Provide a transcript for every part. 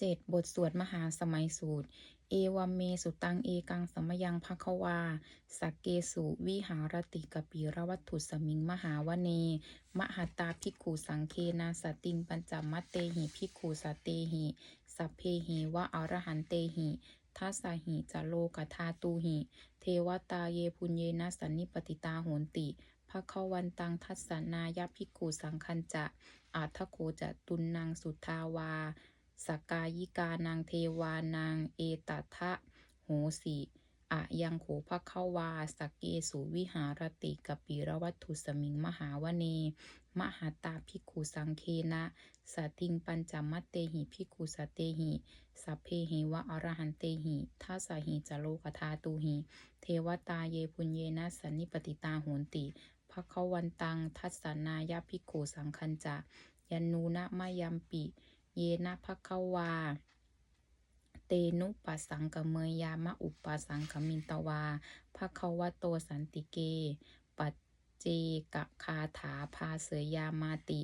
7. บทสวดมหาสมัยสูตร เอวัมเมสุตังเอกังสมยังภควา สักเกสุวิหารติกปีรวัตถุสมิงมหาวเน มหตาภิกขุสังเคนาสติงปัญจมัตเตหิภิกขุสตเตหิ สัพเพหิวะอรหันเตหิทัสสะหิจโลกธาตูหิ เทวตาเยปุญเยนะสันนิปติตาโหนติภควันตังทัสนายาภิกขุสังคัญจะอาทโคจะตุนนางสุทาวา สกายิกานางเทวานางเอตทะโหสีอะยังโขภควาสกเกสุวิหารติกปีรวัตถุสมิงมหาวเน มหาตาภิกขุสังเคนะสติงปัญจมัตเตหิภิกขุสเตหิสัพเพหิวะอรหันเตหิทัสหิจโลกธาตุหิ เทวตาเยปุญเยนะสันนิปติตาโหนติภควันตังทัสนายาภิกขุสังคัญจะยันนูนะมายัมปิ เยนะภควา เตนุปัสสังกเมยามะอุปสังคมินตวาภควโตสันติเก ปัจเจกคาถาพาเสยยามาติ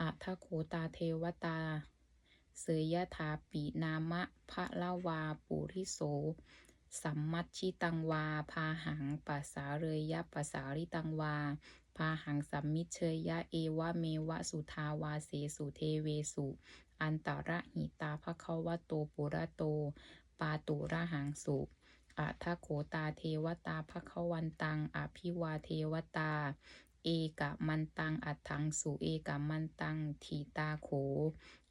อัทโคตาเทวตา เสยยถาปินามะพะละวาปุริโสสัมมัชชิตังวา พาหังปัสสาเรยยะปัสสาริตังวา พาหังสัมมิเชยยะเอวะเมวะสุทาวาเสสุเทเวสุ อันตระหิตาภควโตปุระโต ปาตุระหังสุอัทโขตาเทวตาภควันตังอภิวาเทวตา เอกะมันตังอัตถังสุเอกะมันตังทีตาโข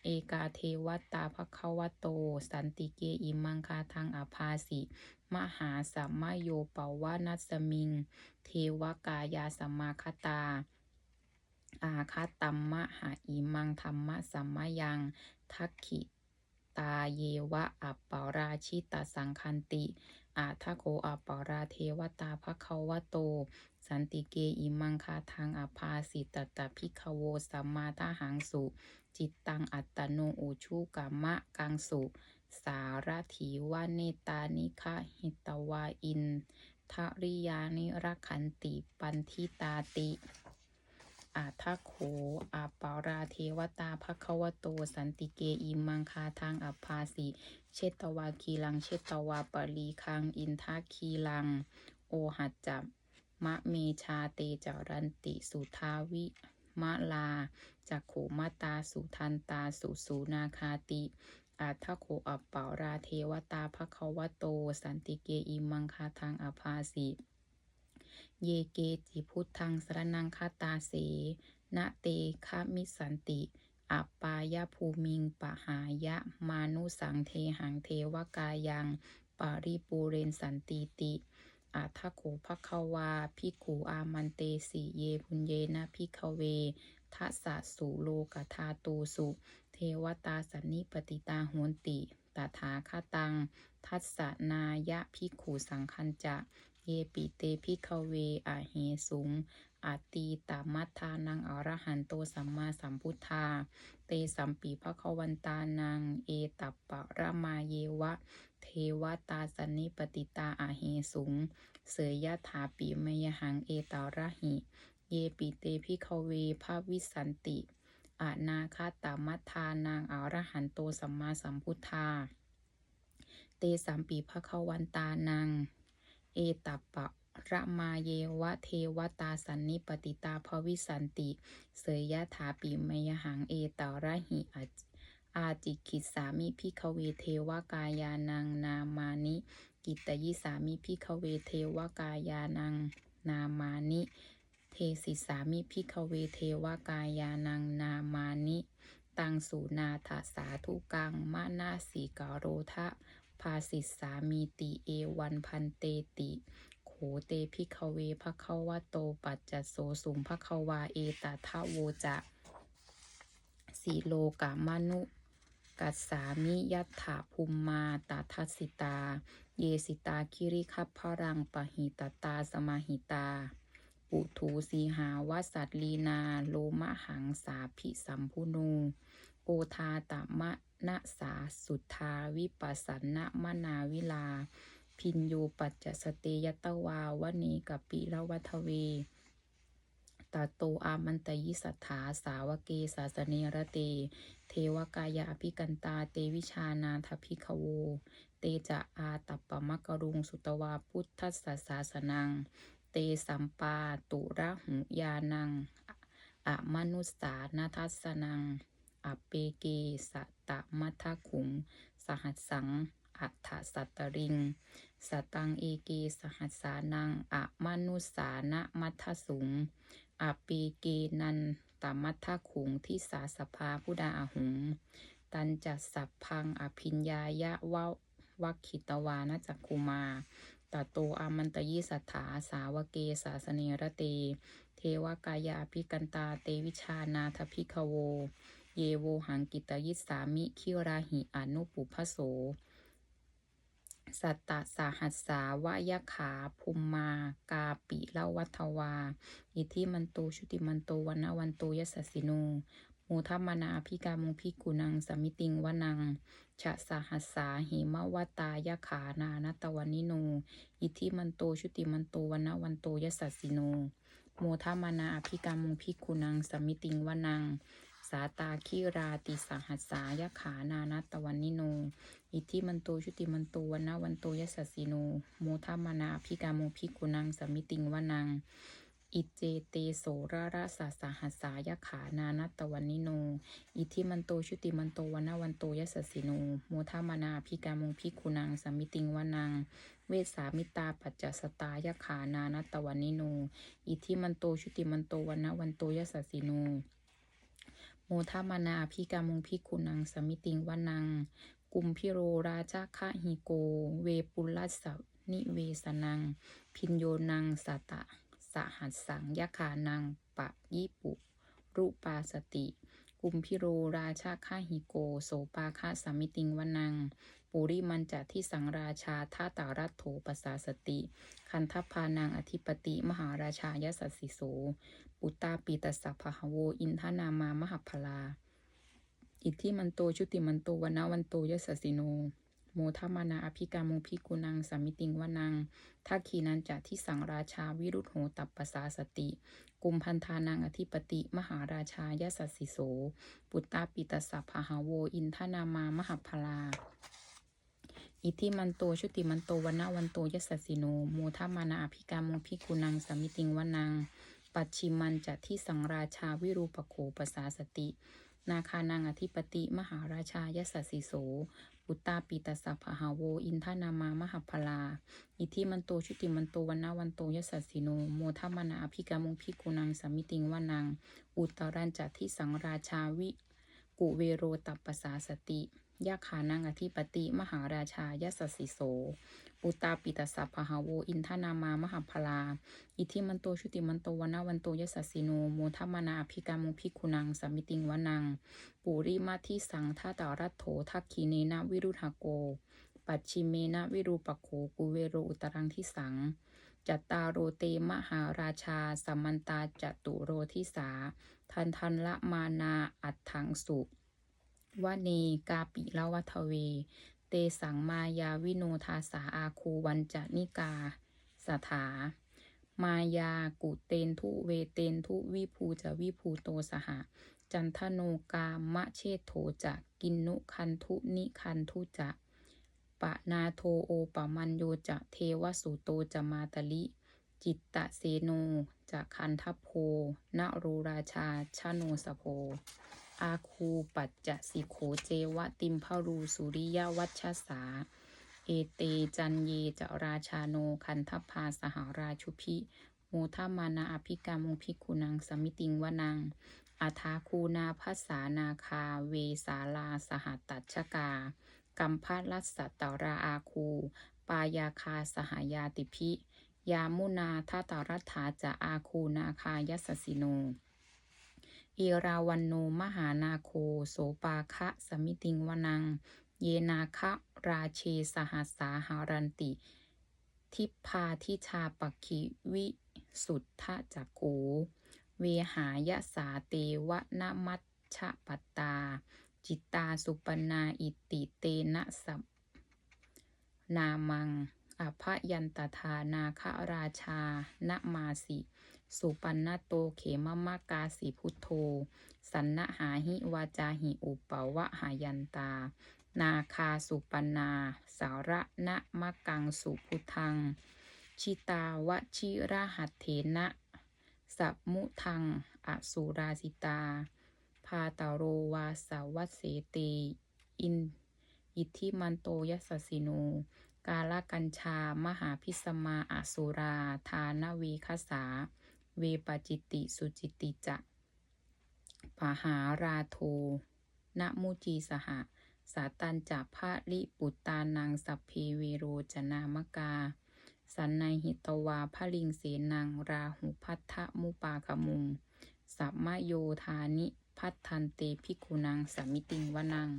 เอกาเทวตาภควโต สันติเกอิมังคาทังอภาสิ มหาสัมมาโยปวานัสมิง เทวกายาสมมาคตา อาคาตัมมะหาอิมังธรรมะสัมมายัง ทักขิตาเยวะอัปปาราชิตสังคันติ อาทะโคอัปปาราเทวตาภควโต สันติเกอิมังคาทังอภาสิตตพิคโวสัมมาทาหังสุ จิตตังอัตโนอุชูกามะกังสุ สารถีวาเนตานิคะหิตวาอินทริยานิรักขันติปันทิตาติ อาทะโขอาปาราเทวตาภควโต สันติเกอิมังคาทางอภาสิเชตวาคีลัง เชตวาปรีคัง อินทาคีลัง โอหัจจับมะเมชาเตจารันติสุทาวิมะลาจักโขมาตาสุทันตาสุสูนาคาติ อาทะโขอัปปาราเทวตาภควโต สันติเกอิมังคาทางอภาสิเยเกจิพุทธังสรนังคาตาเสนะเตคะมิสันติอัปปายภูมิงปะหายะ มานุสังเทหังเทวกายังปาริปูเรนสันติติอาทโขภควาพิกขุอามันเตสิเยพุญเยนะพิกเวทัสสะสุโลกธาตูสุ วตาสันนิปติตาโหนติตถาคตัง ทัสสนายะพิกขุสังคัญจะเยปิเตพิกเวอะเหสุงอาตีตามัทธานังอรหันโตสัมมาสัมพุทธา เตสัมปีภควันตานัง เอตัปปะระมาเยวะ เทวตาสันนิปติตาอาเหสุง เสยยะถาปิมยหังเอตาระหิ เยปิเตพิกเวภาวิสันติ อานาคาตามัทานางอรหันโตสัมมาสัมพุทธา เตสัมปีภควันตานัง เอตัปปะระมาเยวะเทวตาสันนิปติตาภวิสันติ เสยยะถาปิมยหังเอตาระหิอาอาจิกิสามิพิกเวเทวกายานังนามานิ กิตยิสามิพิกเวเทวกายานังนามานิ เทสิสามิพิกเวเทวกายานังนามานิตังสุนาถาสาธุกังมะนาสีกโรทะภาสิสสามีติเอวันพันเตติโขเตพิกเวภควโตปัจจโสสุงภควาเอตทะโวจะสีโลกามานุ กัสสามิยัตถาภูมมาตาทัสิตา เยสิตาคิริคัพพรังปะหิตตาสมาหิตา ปุถูสีหาวสัตลีนา โลมะหังสาภิสัมพุนูโอทาตมะนะสาสุทธาวิปัสสนะมนาวิลา พินโยปัจจสเตยตวาวเนกปิละวัทเวตาโตอามันตยิสัทธาสาวเกสาสเนระเต เทวกายาภิกันตาเตวิชานาทพิขโว เตจะอาตัปปมะกรุงสุตวาพุทธัสสะสาสนัง เตสัมปาตุระหุยานังอะมนุสสานาทัสนังอเปเกสะตะมัทขุง สหัสสัง อัฏฐสัตตริง สตังเอเกสหัสสานังอะมนุสสานะมัทสุงอเปเกนันตมัทธขุงที่สาสภาพุดาหุง ตันจัสสัพพังอภิญญายะวะวัคคิตวานจักคุมา ตโตอามันตยิสัทธาสาวเกสาสเนระเต เทวกายาภิกันตาเตวิชานาทพิขโว เยโวหังกิตยิสสามิคิราหิอนุปุพโส สัตตสาหัสสาวายขาภูมมากาปิเลวัทวา อิทิมันโตชุติมันโตวันนาวันโตยสสสิโน โมทัมมนาภิกามุภิกุนังสมิติงวนังชะสาหัสสาหิมวตายะขานานตวันนิโน อิทิมันโตชุติมันโตวันนาวันโตยสัสสิโนโมทัมมนาภิกามุภิกุนังสมิติงวนัง สาตาคิราติสหัสสายขานานัตวันนิโน อิทิมันโตชุติมันโตวันนาวันโตยสสสสิโนโมทัมมานาภิกาโมภิกุนังสมิติงวนัง อิเจเตโสระระสาสาหัสายขา นานัตวันนิโน อิทิมันโตชุติมันโตวันนาวันโตยสสสสิโนโมทัมมานาภิกาโมภิกุนังสมิติงวนังเวสามิตาปัจจสตายขา นานัตวันนิโน อิทิมันโตชุติมันโตวันนาวันโตยสสสสิโนโมทามานาพิกามงพิกุนังสมิติงวนัง กุมพิโรราชาคะหิโก เวปุลัสสนิเวสนัง พินโยนังสตะ สหัสสังยคานังปะยิปุรุปาสติ กุมพิโรราชาคะหิโก โสปาคะสามิติงวนัง ปุริมันจะที่สังราชาท่าตารัตโถปสาสติ คันทพานังอธิปติ มหาราชายสัสสิโส ปุตตาปีตสัพพะหโว อินทนามามหพลา อิทธิมันโตชุติมันโตวันนาวันโตยสสสิโน โมทัมมานาอภิกามุภิกุนังสามิติงวนังทักขีนันจะที่สังราชาวิรุธโหตัปปสาสติ กุมพันธานังอธิปติ มหาราชายสัสสิโส ปุตตาปิตสัพพะหะโว อินทนามามหพลาอิทิมันโตชุติมันโตวันนาวันโตยสสสิโนโมทัมมานาอภิกามุภิกุนังสามิติงวนัง ปัจฉิมันจะที่สังราชาวิรูปโขปสาสตินาคานังอธิปติ มหาราชายสัสสิโส อุตตาปีตสัพพหาโว อินทนามามหพลา อิทิมันโตชุติมันโตวันนาวันโตยสัสสิโน โมทัมานาอภิกามุภิกุนังสามิติงวานัง อุตตรันจัตที่สังราชาวิ กุเวโรตัปปสาสติ ยาขานังอธิปติ มหาราชายสัสสิโสอุตตาปิตสัพพะหาโว อินทนามามหาพลา อิทิมันโตชุติมันโตวนาวันโตยสสสิโนโมทัมมนาอภิกามุภิกุนังสามิติงวนัง ปุริมาทิสังท่าตารัตโถทักขีเนนะวิรุธโก ปัจฉิเมนะวิรูปโขกุเวโรอุตรังทิสังจัตตาโรเตมหาราชาสัมมันตาจตุโรทิสา ทันทันละมานาอัตถังสุ วเนกาปิละวัทเว เตสังมายาวิโนทาสาอาคูวันจนิกาสถามายากุเตนทุเวเตนทุวิภูจะวิภูโตสหะ จันทโนกามะเชโทจะกินนุคันทุนิคันทุจะปะนาโทโอปะมันโยจะเทวสุโตจะมาตลิ จิตตะเสโนจะคันทัพโพนโรราชาชโนสโพ อาคูปัจจสิโขเจวะติมพรูสุริยวัชสา เอเตจันเยจราชาโนคันทพาสหราชุพิโมทามานาอภิกามุภิกุนังสมิติงวนังอาทาคูนาภัสสานาคาเวสาลาสหตัชกา กัมพัลัสสตราอาคู ปายาคาสหายาติพิ ยามุนาทาตารัฐาจะอาคูนาคายสสิโน อราวันโนมหานาโคโสปาคะสมิติงวนัง เยนาคะราเชสหัสาหารันติ ทิพาทิชาปักขิวิสุทธะจักโขเวหายสาเตวะนมัชชะปตา จิตตาสุปนาอิติเตนะสัมนามังอภยันตทานาคราชานมาสิ สุปันนโตเขมมะกาสีพุทโธ สันนหาหิวาจาหิอุปวะหายันตา นาคาสุปันนา สาระนะมะกังสุพุทัง ชิตาวชิระหัตเถนะสัพมุทัง อสุราสิตา พาตาโรวาสาวัเสเตอิน อิทธิมันโตยสสิโนกาลกัญชามหาพิสมาอสุรา ทานเวคสา เวปจิติ สุจิติจะปหาราโทนะมุจีสหะ สาตันจะพระลิปุตตานังสัพเพเวโรจนามกา สันนหิตวาพะลิงเสนังราหุพัทธมุปาคมุง สัมมโยธานิพัทธันเตภิกุนังสมมิติงวนัง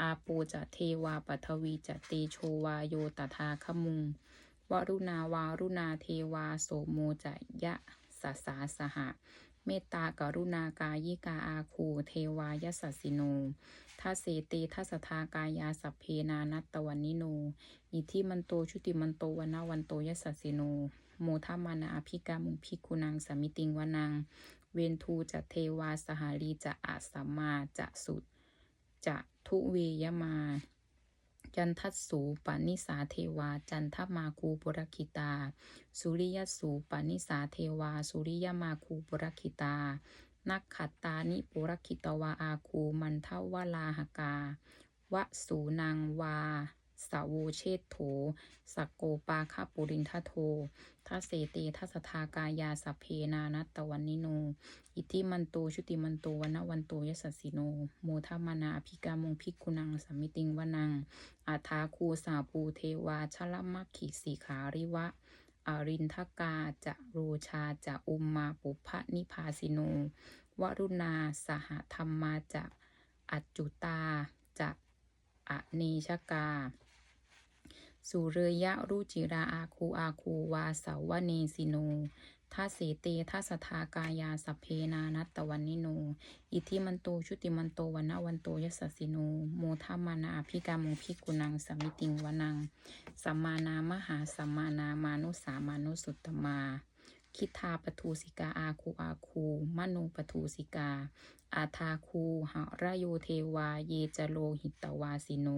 อาโปจะเทวาปัทวีจะเตโชวาโยตถาคมุง วรุณาวารุณาเทวาโสโมจะยะ สสาสหะ เมตตากรุณากายิกาอาคู เทวายสัสสิโนทัสเสเตทัสทากายาสัพเพนานัตตวันนิโน อิทิมันโตชุติมันโตวนาวันโตยสสสสิโน โมทามานาอภิกามุภิกุนังสมมิติงวนัง เวนทูจะเทวาสหารีจะอาสัมมาจะสุดจะทุเวยมา จันทัสสูปานิสาเทวา จันทมาคูปุรคิตา สุริยสูปานิสาเทวา สุริยมาคูปุรคิตา นักขัตตานิปุรคิตวาอาคูมันทวลาหกาวะสูนางวา สาวูเชตโถสักโกปาคาปุรินทโททัสเสเตทัสทากายาสัพเพนานัตวันนิโน อิทิมันโตชุติมันโตวันวันโตยสสสิโน โมทามานาภิกามงภิกขุนังสัมมิติงวนัง อาทาคูสาปูเทวาชลมัคขิสีขาริวะอรินทกาจะโรชาจะอุมมาปุพะนิพาสิโน วรุณาสหธรรมาจะอจจุตาจะอเนชกา สุเรยะรุจิราอาคูอาคูวาสาวเนสิโนทัสเสเตทัสทากายาสัพเพนานัตตวันนิโน อิทิมันโต ชุติมันโตวันนาวันโตยัสสิโน โมทามานาอภิกามุภิกุนังสมมิติงวนัง สัมมานามหาสัมมานามานุสามานุสุตตมา คิทาปทูสิกาอาคูอาคูมโนปทูสิกา อาทาคูหะระโยเทวา เยจโลหิตวาสิโน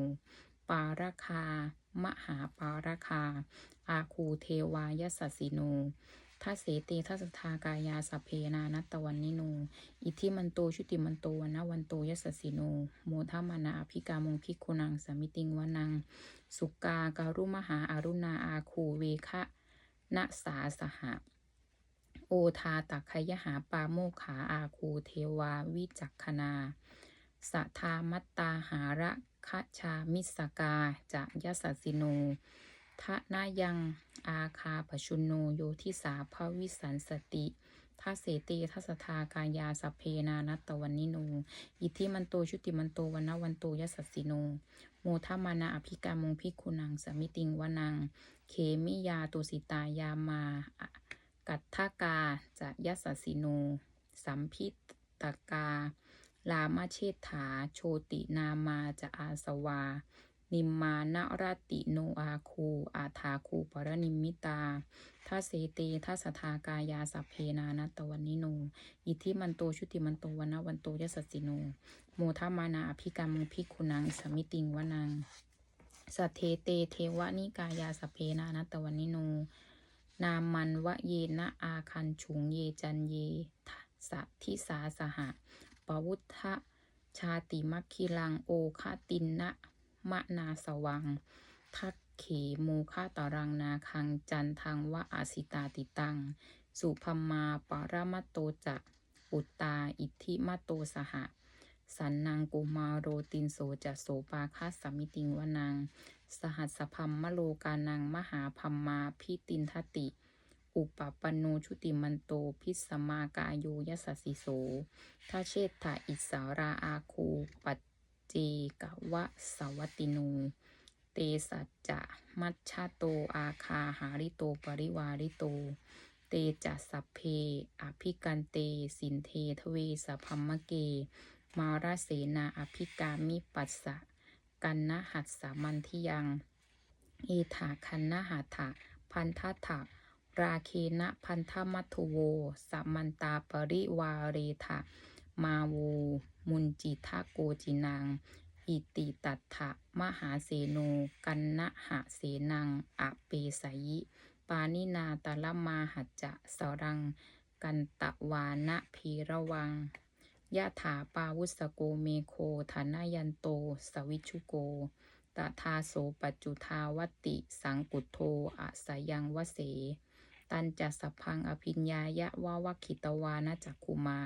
ปาราคา มหาปาราคา อาคูเทวายสสสิโนทัสเสเตทัสทากายาสเพนานัตวันนิโน อิทิมันโตชุติมันโตวันนาวันโตยัสสสิโน โมทามานาอภิกามงภิกุนังสมมิติงวนัง สุกาการุมหาอารุณาอาคูเวคะนะสาสหะ โอทาตักขยหาปาโมขาอาคูเทวาวิจักขณาสัทธามัตตาหาระ คะชามิสกาจะยสสสิโนทะนายังอาคาปชุนโนโยทิสาภวิสันสติทัเสเตทัสทากายาสัพเพนานัตวันนิโน อิทิมันโตชุติมันโตวันาวันโตยัสสิโน โมทามานาอภิกามงภิกขุนังสมิติงวนัง เคมิยาตุสิตายามา กัตถกาจะยัสสิโน สัมพิตกา ลามาเชษฐา โชตินามาจะอาสวา นิมมานรติโนอาคู อาทาคูปรนิมมิตาทัสเสเตทัสทากายาสัพเพนานัตตวันนิโน อิทิมันโตชุติมันโตวันวันโตยัสสสิโน โมทามานาอภิกรรมภิกุนังสมิติงวนังสัทเทเตเทวนิกายาสพเพนานัตตวันนิโน นามันวะเยนะอาคันฉุงเยจันเยสัทิสาสหะ ปวุทธชาติมัคคิลังโอคตินนะมะนาสวัง ทักเขโมคาตารังนาคังจันทังวะอาสิตาติตัง สุพมาปารมัตโตจะอุตตาอิทธิมัตโตสหะ สันนางกุมาโรตินโสจะโสปาคัสสมิติงวนัง สหัสสพัมมโลกานังมหาพัมมาพิตินทติ อุปปปโนชุติมันโตพิสมากาโยยสสสิโสทาเชตถาอิสาราอาคูปัจเจกวะสวัตติโนเตสัจจะมัชชาโตอาคาหาริโตปริวาริโต เตจัสสัพเพอภิกันเตสินเททเวสพัมมะเก มาราเสนาอภิกามิปัสสะกันนะหัสสามันทิยัง เอถาคันนะหัตถะพันทัตถะ ราเคนะพันธมัทุโวสัมมันตาปริวาเรทะมาโวมุนจิทะโกจินังอิติตัตถะมหาเสโนกันนะหะเสนังอเปสยิ ปานินาตะละมาหัจจะสรัง กันตะวานะพีระวังยะถาปาวุสโกเมโคธนายันโต สวิชุโกตถาโสปัจจุทาวติ สังกุโทอะสยังวเส ตันจัสสพังอภิญญายะวาวคิตวานะจักคุมา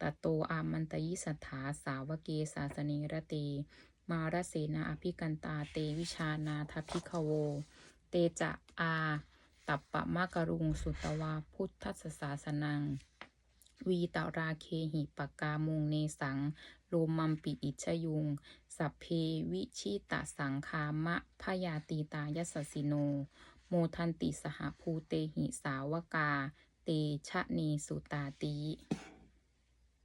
ตโตอามันตยิสถาสาวเกศาสเนรเตมารเสนาอภิกันตาเตวิชานาทพิขโว เตจะอาตัปปะมะกรุงสุตวาพุทธสสาสนัง วีตาราเคหิปกามุงเนสัง โลมัมปิอิชยุง สัพเพวิชิตสังคามะพยาตีตายัสสสิโน โมทันติสหภูเตหิสาวกา เตชะเนสุตาติ